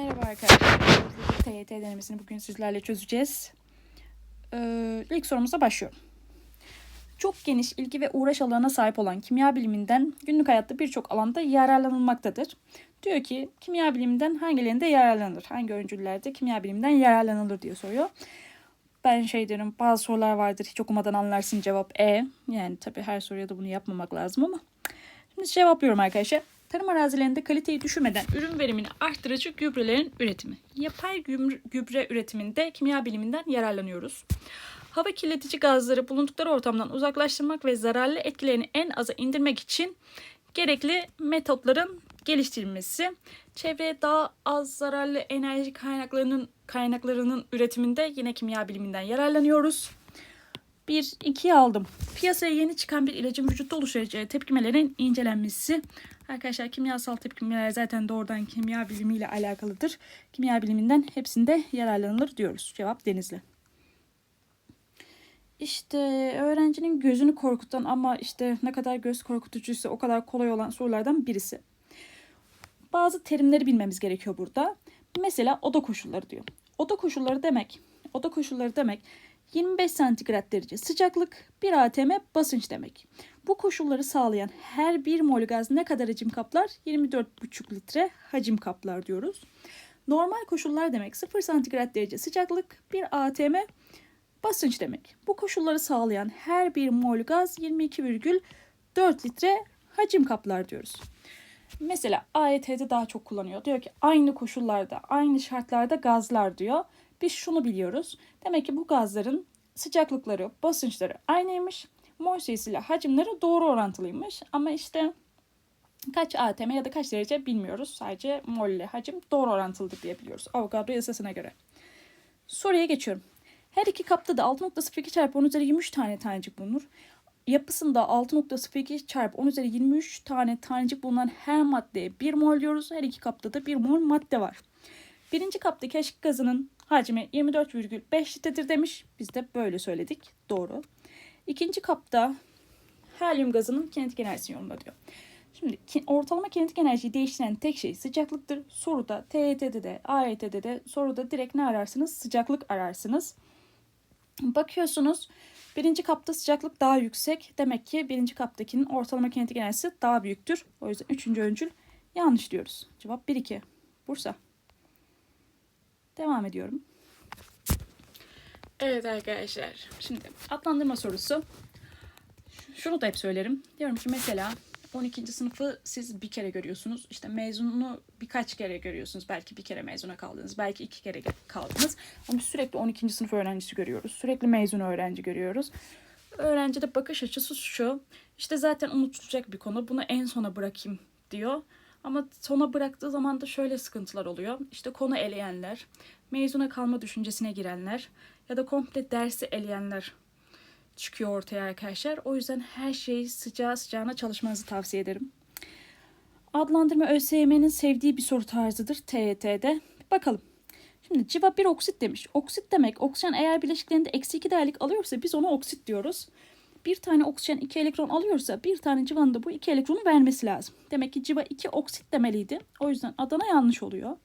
Merhaba arkadaşlar. TYT denemesini bugün sizlerle çözeceğiz. Ee, ilk sorumuza başlıyorum. Çok geniş ilgi ve uğraş alanına sahip olan kimya biliminden günlük hayatta birçok alanda yararlanılmaktadır. Diyor ki kimya biliminden hangilerinde yararlanılır? Hangi öncüllerde kimya biliminden yararlanılır diye soruyor. Ben şey diyorum bazı sorular vardır hiç okumadan anlarsın cevap E. Yani tabii her soruya da bunu yapmamak lazım ama. Şimdi cevaplıyorum arkadaşlar. Tarım arazilerinde kaliteyi düşürmeden ürün verimini arttırıcı gübrelerin üretimi. Yapay gübre üretiminde kimya biliminden yararlanıyoruz. Hava kirletici gazları bulundukları ortamdan uzaklaştırmak ve zararlı etkilerini en aza indirmek için gerekli metotların geliştirilmesi, çevreye daha az zararlı enerji kaynaklarının kaynaklarının üretiminde yine kimya biliminden yararlanıyoruz. 1 2'yi aldım. Piyasaya yeni çıkan bir ilacın vücutta oluşturacağı tepkimelerin incelenmesi. Arkadaşlar kimyasal tepkimeler zaten doğrudan kimya bilimiyle alakalıdır. Kimya biliminden hepsinde yararlanılır diyoruz. Cevap Denizli. İşte öğrencinin gözünü korkutan ama işte ne kadar göz korkutucuysa o kadar kolay olan sorulardan birisi. Bazı terimleri bilmemiz gerekiyor burada. Mesela oda koşulları diyor. Oda koşulları demek, oda koşulları demek 25 santigrat derece sıcaklık, 1 atm basınç demek. Bu koşulları sağlayan her bir mol gaz ne kadar hacim kaplar? 24,5 litre hacim kaplar diyoruz. Normal koşullar demek 0 santigrat derece sıcaklık, 1 atm basınç demek. Bu koşulları sağlayan her bir mol gaz 22,4 litre hacim kaplar diyoruz. Mesela AYT'de daha çok kullanıyor. Diyor ki aynı koşullarda, aynı şartlarda gazlar diyor. Biz şunu biliyoruz. Demek ki bu gazların sıcaklıkları, basınçları aynıymış. Mol sayısıyla hacimleri doğru orantılıymış. Ama işte kaç atm ya da kaç derece bilmiyoruz. Sadece mol ile hacim doğru orantılıdır diye biliyoruz. Avogadro yasasına göre. Soruya geçiyorum. Her iki kapta da 6.02 çarpı 10 üzeri 23 tane tanecik bulunur. Yapısında 6.02 çarpı 10 üzeri 23 tane tanecik bulunan her maddeye 1 mol diyoruz. Her iki kapta da 1 mol madde var. Birinci kapta keşke gazının hacmi 24,5 litredir demiş. Biz de böyle söyledik. Doğru. İkinci kapta helyum gazının kinetik enerjisi yolunda diyor. Şimdi ortalama kinetik enerjiyi değiştiren tek şey sıcaklıktır. Soruda TYT'de de AYT'de de soruda direkt ne ararsınız? Sıcaklık ararsınız. Bakıyorsunuz birinci kapta sıcaklık daha yüksek. Demek ki birinci kaptakinin ortalama kinetik enerjisi daha büyüktür. O yüzden üçüncü öncül yanlış diyoruz. Cevap 1-2. Bursa. Devam ediyorum. Evet arkadaşlar. Şimdi adlandırma sorusu. Şunu da hep söylerim. Diyorum ki mesela 12. sınıfı siz bir kere görüyorsunuz. İşte mezununu birkaç kere görüyorsunuz. Belki bir kere mezuna kaldınız. Belki iki kere kaldınız. Ama sürekli 12. sınıf öğrencisi görüyoruz. Sürekli mezun öğrenci görüyoruz. Öğrencide bakış açısı şu. İşte zaten unutulacak bir konu. Bunu en sona bırakayım diyor. Ama sona bıraktığı zaman da şöyle sıkıntılar oluyor. İşte konu eleyenler, mezuna kalma düşüncesine girenler ya da komple dersi eleyenler çıkıyor ortaya arkadaşlar. O yüzden her şeyi sıcağı sıcağına çalışmanızı tavsiye ederim. Adlandırma ÖSYM'nin sevdiği bir soru tarzıdır TYT'de. Bakalım. Şimdi civa bir oksit demiş. Oksit demek oksijen eğer bileşiklerinde eksi 2 değerlik alıyorsa biz ona oksit diyoruz. Bir tane oksijen 2 elektron alıyorsa bir tane civanın da bu 2 elektronu vermesi lazım. Demek ki civa 2 oksit demeliydi. O yüzden Adana yanlış oluyor.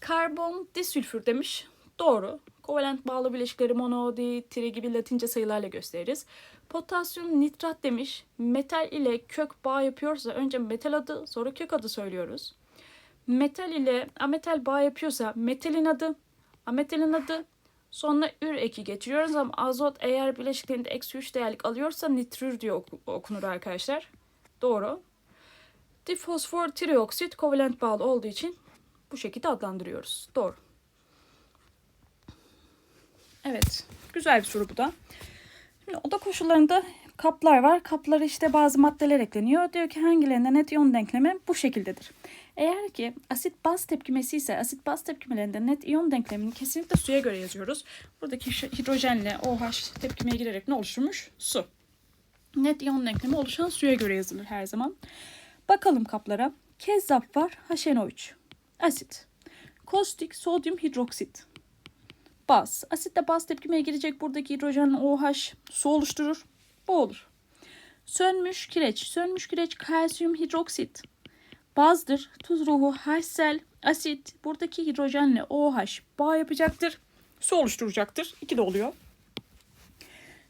Karbon disülfür demiş. Doğru. Kovalent bağlı bileşikleri mono, di, tri gibi latince sayılarla gösteririz. Potasyum nitrat demiş. Metal ile kök bağ yapıyorsa önce metal adı sonra kök adı söylüyoruz. Metal ile ametal bağ yapıyorsa metalin adı, ametalin adı sonra ür eki getiriyoruz ama azot eğer bileşiklerinde eksi 3 değerlik alıyorsa nitrür diye oku- okunur arkadaşlar. Doğru. Difosfor trioksit kovalent bağlı olduğu için bu şekilde adlandırıyoruz. Doğru. Evet. Güzel bir soru bu da. Şimdi oda koşullarında kaplar var. Kaplara işte bazı maddeler ekleniyor. Diyor ki hangilerinde net iyon denklemi bu şekildedir. Eğer ki asit baz tepkimesi ise asit baz tepkimelerinde net iyon denklemini kesinlikle suya göre yazıyoruz. Buradaki hidrojenle OH tepkimeye girerek ne oluşturmuş? Su. Net iyon denklemi oluşan suya göre yazılır her zaman. Bakalım kaplara. Kezzap var HNO3. Asit. Kostik sodyum hidroksit baz. Asitle baz tepkimeye girecek buradaki hidrojenle OH su oluşturur. Bu olur. Sönmüş kireç. Sönmüş kireç kalsiyum hidroksit. Bazdır. Tuz ruhu HCl asit buradaki hidrojenle OH bağ yapacaktır. Su oluşturacaktır. 2 de oluyor.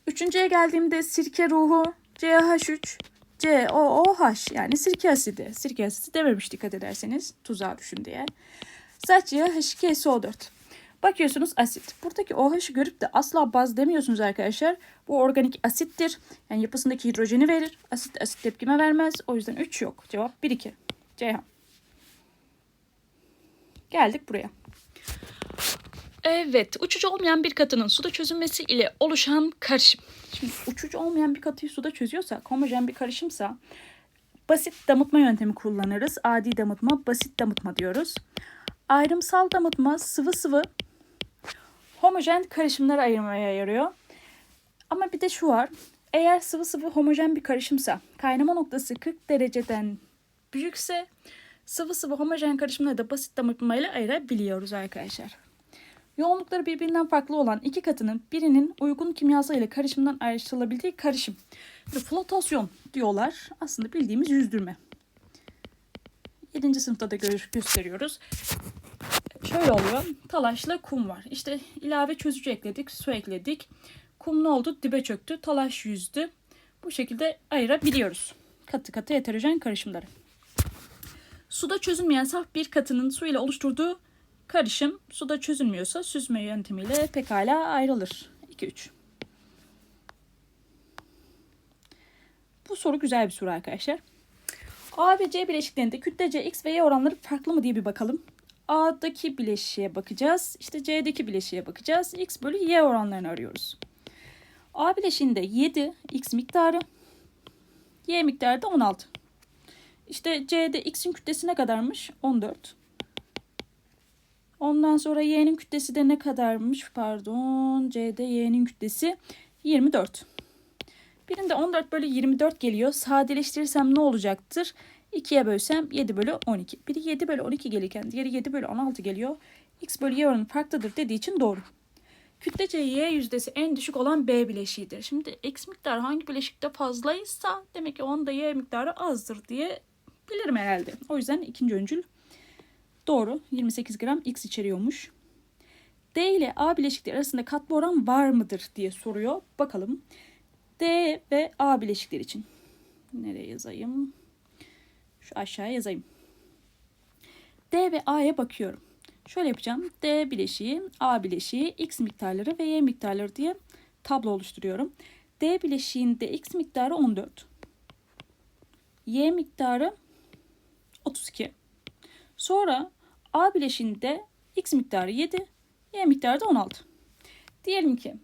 Üçüncüye geldiğimde sirke ruhu CH3 COOH yani sirke asidi. Sirke asidi dememiş dikkat ederseniz tuzağa düşün diye. Sadece H2SO4. Bakıyorsunuz asit. Buradaki OH'ı görüp de asla baz demiyorsunuz arkadaşlar. Bu organik asittir. Yani yapısındaki hidrojeni verir. Asit asit tepkime vermez. O yüzden 3 yok. Cevap 1-2. Ceyhan. Geldik buraya. Evet, uçucu olmayan bir katının suda çözünmesi ile oluşan karışım. Şimdi uçucu olmayan bir katıyı suda çözüyorsa, homojen bir karışımsa basit damıtma yöntemi kullanırız. Adi damıtma, basit damıtma diyoruz. Ayrımsal damıtma sıvı sıvı homojen karışımları ayırmaya yarıyor. Ama bir de şu var. Eğer sıvı sıvı homojen bir karışımsa, kaynama noktası 40 dereceden büyükse sıvı sıvı homojen karışımları da basit damıtmayla ayırabiliyoruz arkadaşlar. Yoğunlukları birbirinden farklı olan iki katının birinin uygun kimyasal ile karışımdan ayrıştırılabildiği karışım. Ve flotasyon diyorlar. Aslında bildiğimiz yüzdürme. 7. sınıfta da gö- gösteriyoruz. Şöyle oluyor. Talaşla kum var. İşte ilave çözücü ekledik, su ekledik. Kum ne oldu? Dibe çöktü. Talaş yüzdü. Bu şekilde ayırabiliyoruz. Katı katı heterojen karışımları. Suda çözünmeyen saf bir katının su ile oluşturduğu karışım suda çözünmüyorsa süzme yöntemiyle pekala ayrılır. 2-3. Bu soru güzel bir soru arkadaşlar. A ve C bileşiklerinde kütlece X ve Y oranları farklı mı diye bir bakalım. A'daki bileşiğe bakacağız. İşte C'deki bileşiğe bakacağız. X bölü Y oranlarını arıyoruz. A bileşiğinde 7 X miktarı, Y miktarı da 16. İşte C'de X'in kütlesi ne kadarmış? 14. Ondan sonra Y'nin kütlesi de ne kadarmış? Pardon. C'de Y'nin kütlesi 24. Birinde 14 bölü 24 geliyor. Sadeleştirirsem ne olacaktır? 2'ye bölsem 7 bölü 12. Biri 7 bölü 12 gelirken diğeri 7 bölü 16 geliyor. X bölü Y oranı farklıdır dediği için doğru. Kütlece Y yüzdesi en düşük olan B bileşiğidir. Şimdi X miktarı hangi bileşikte fazlaysa demek ki onda Y miktarı azdır diye bilirim herhalde. O yüzden ikinci öncül doğru. 28 gram X içeriyormuş. D ile A bileşikleri arasında katlı oran var mıdır diye soruyor. Bakalım. D ve A bileşikleri için. Nereye yazayım? Şu aşağıya yazayım. D ve A'ya bakıyorum. Şöyle yapacağım. D bileşiği, A bileşiği, X miktarları ve Y miktarları diye tablo oluşturuyorum. D bileşiğinde X miktarı 14. Y miktarı 32. Sonra A bileşiğinde X miktarı 7, Y miktarı da 16. Diyelim ki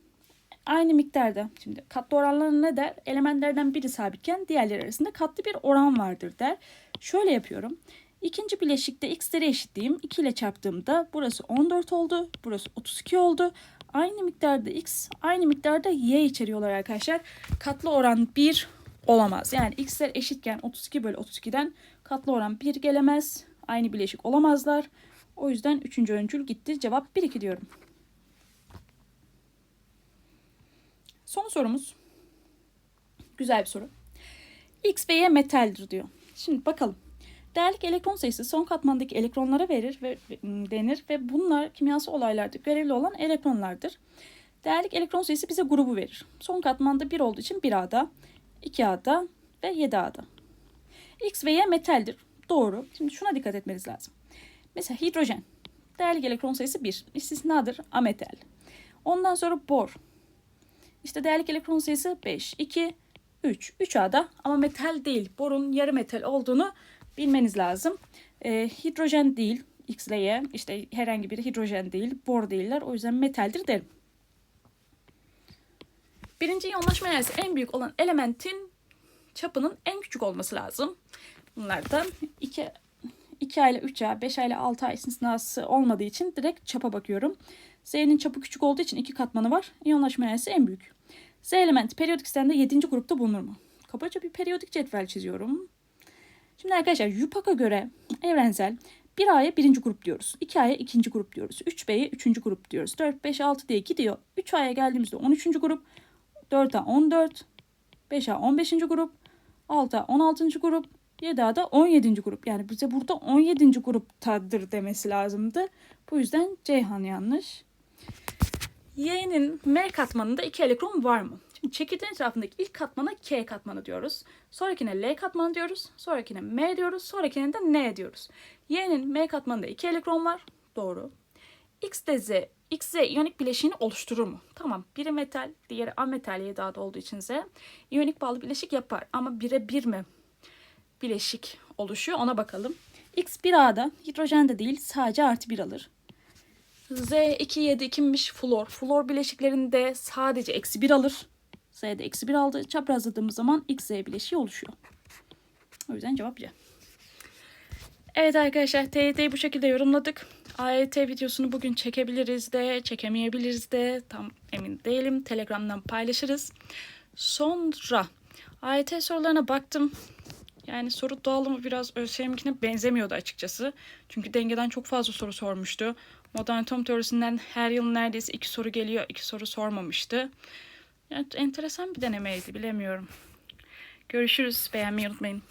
aynı miktarda şimdi katlı oranları ne der? Elementlerden biri sabitken diğerleri arasında katlı bir oran vardır der. Şöyle yapıyorum. İkinci bileşikte x'leri eşitleyeyim. 2 ile çarptığımda burası 14 oldu. Burası 32 oldu. Aynı miktarda x, aynı miktarda y içeriyorlar arkadaşlar. Katlı oran 1 olamaz. Yani x'ler eşitken 32 bölü 32'den katlı oran 1 gelemez. Aynı bileşik olamazlar. O yüzden üçüncü öncül gitti. Cevap 1-2 diyorum. Son sorumuz. Güzel bir soru. X ve Y metaldir diyor. Şimdi bakalım. Değerlik elektron sayısı son katmandaki elektronlara verir ve denir ve bunlar kimyasal olaylarda görevli olan elektronlardır. Değerlik elektron sayısı bize grubu verir. Son katmanda 1 olduğu için 1A'da, 2A'da ve 7A'da. X ve Y metaldir. Doğru. Şimdi şuna dikkat etmeniz lazım. Mesela hidrojen. Değerlik elektron sayısı 1. İstisnadır ametal. Ondan sonra bor. İşte değerlik elektron sayısı 5, 2, 3. 3A'da ama metal değil. Borun yarı metal olduğunu bilmeniz lazım. Ee, hidrojen değil. X ile Y. İşte herhangi biri hidrojen değil. Bor değiller. O yüzden metaldir derim. Birinci iyonlaşma enerjisi en büyük olan elementin çapının en küçük olması lazım. Bunlardan 2 2A ile 3A, 5A ile 6A istisnası olmadığı için direkt çapa bakıyorum. Z'nin çapı küçük olduğu için iki katmanı var. İyonlaşma enerjisi en büyük. Z elementi periyodik sistemde 7. grupta bulunur mu? Kabaca bir periyodik cetvel çiziyorum. Şimdi arkadaşlar YUPAC'a göre evrensel 1A'ya birinci grup diyoruz. 2A'ya ikinci grup diyoruz. 3B'ye üçüncü grup diyoruz. 4, 5, 6 diye gidiyor. 3A'ya geldiğimizde 13. grup. 4A 14. 5A 15. grup. 6A 16. grup. YDA da 17. grup. Yani bize burada 17. gruptadır demesi lazımdı. Bu yüzden Ceyhan yanlış. Y'nin M katmanında iki elektron var mı? Şimdi çekirdeğin etrafındaki ilk katmana K katmanı diyoruz. Sonrakine L katmanı diyoruz. Sonrakine M diyoruz. Sonrakine de N diyoruz. Y'nin M katmanında iki elektron var. Doğru. X de Z, X Z iyonik bileşiğini oluşturur mu? Tamam. Biri metal, diğeri ametal YDA'da olduğu için Z. İyonik bağlı bileşik yapar. Ama bire bir mi bileşik oluşuyor? Ona bakalım. X 1A'da hidrojen de değil sadece artı bir alır. Z2 kimmiş? Flor. Flor bileşiklerinde sadece eksi 1 alır. Z'de eksi 1 aldı. Çaprazladığımız zaman XZ bileşiği oluşuyor. O yüzden cevap C. Evet arkadaşlar TYT'yi bu şekilde yorumladık. AYT videosunu bugün çekebiliriz de çekemeyebiliriz de tam emin değilim. Telegram'dan paylaşırız. Sonra AYT sorularına baktım. Yani soru dağılımı biraz ÖSYM'kine benzemiyordu açıkçası. Çünkü dengeden çok fazla soru sormuştu. Modern atom teorisinden her yıl neredeyse iki soru geliyor, iki soru sormamıştı. Yani enteresan bir denemeydi, bilemiyorum. Görüşürüz, beğenmeyi unutmayın.